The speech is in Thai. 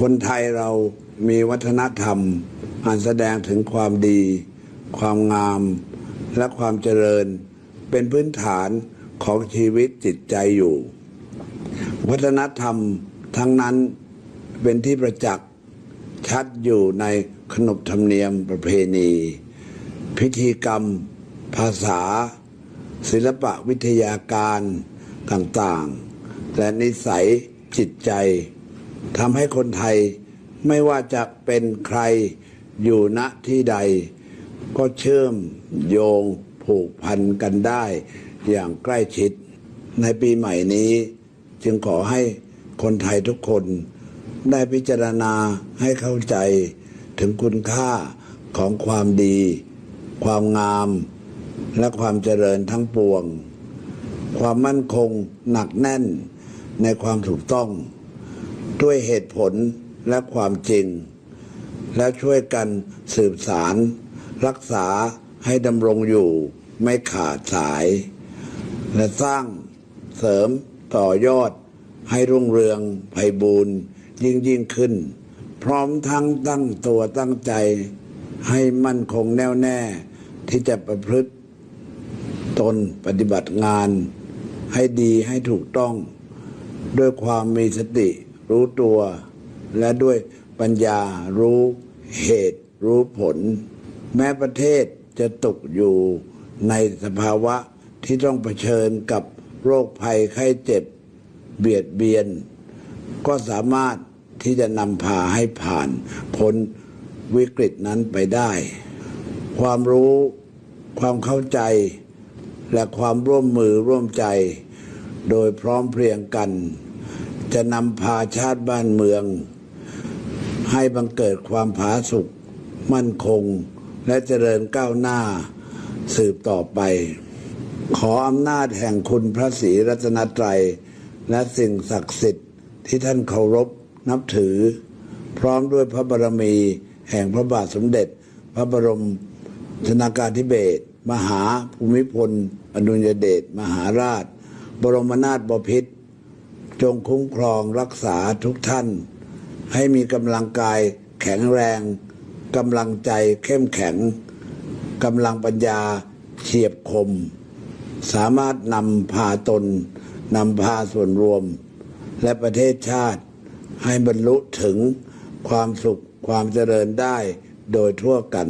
คนไทยเรามีวัฒนธรรมอันแสดงถึงความดี ความงาม และความเจริญ เป็นพื้นฐานของชีวิตจิตใจอยู่ วัฒนธรรมทั้งนั้นเป็นที่ประจักษ์ชัดอยู่ในขนบธรรมเนียมประเพณี พิธีกรรม ภาษา ศิลปะวิทยาการต่างๆ และนิสัยจิตใจ ทำให้คนไทยไม่ว่าจะเป็นใครอยู่ณที่ใด ก็เชื่อมโยงผูกพันกันได้อย่างใกล้ชิด ในปีใหม่นี้ จึงขอให้คนไทยทุกคนได้พิจารณาให้เข้าใจถึงคุณค่าของความดี ความงาม และความเจริญทั้งปวง ความมั่นคงหนักแน่นในความถูกต้อง ด้วยเหตุผลและความจริง และช่วยกันสืบสาร รักษาให้ดำรงอยู่ไม่ขาดสาย และสร้างเสริมต่อยอดให้รุ่งเรืองไพบูรณ์ยิ่งยิ่งขึ้น พร้อมทั้งตั้งตัวตั้งใจ ให้มั่นคงแน่วแน่ ที่จะประพฤติตนปฏิบัติงาน ให้ดีให้ถูกต้อง ด้วยความมีสติ รู้ตัว และด้วยปัญญารู้เหตุรู้ผล แม้ประเทศจะตกอยู่ในสภาวะที่ต้องเผชิญกับโรคภัยไข้เจ็บ เบียดเบียน ก็สามารถที่จะนำพาให้ผ่านพ้นวิกฤตนั้นไปได้ ความรู้ความเข้าใจ และความร่วมมือร่วมใจ โดยพร้อมเพรียงกัน จะนำพาชาติบ้านเมือง ให้บังเกิดความผาสุกมั่นคง และเจริญก้าวหน้าสืบต่อไป ขออำนาจแห่งคุณพระศรีรัตนตรัย และสิ่งศักดิ์สิทธิ์ที่ท่านเคารพนับถือ พร้อมด้วยพระบารมีแห่งพระบาทสมเด็จ พระบรมชนากาธิเบศรมหาภูมิพล อดุลยเดชมหาราช บรมนาถบพิตร จงคุ้มครองรักษาทุกท่าน ให้มีกำลังกายแข็งแรงกำลังใจเข้มแข็งกำลังปัญญาเฉียบคม สามารถนำพาตนนำพาส่วนรวม และประเทศชาติให้บรรลุถึงความสุขความเจริญได้โดยทั่วกัน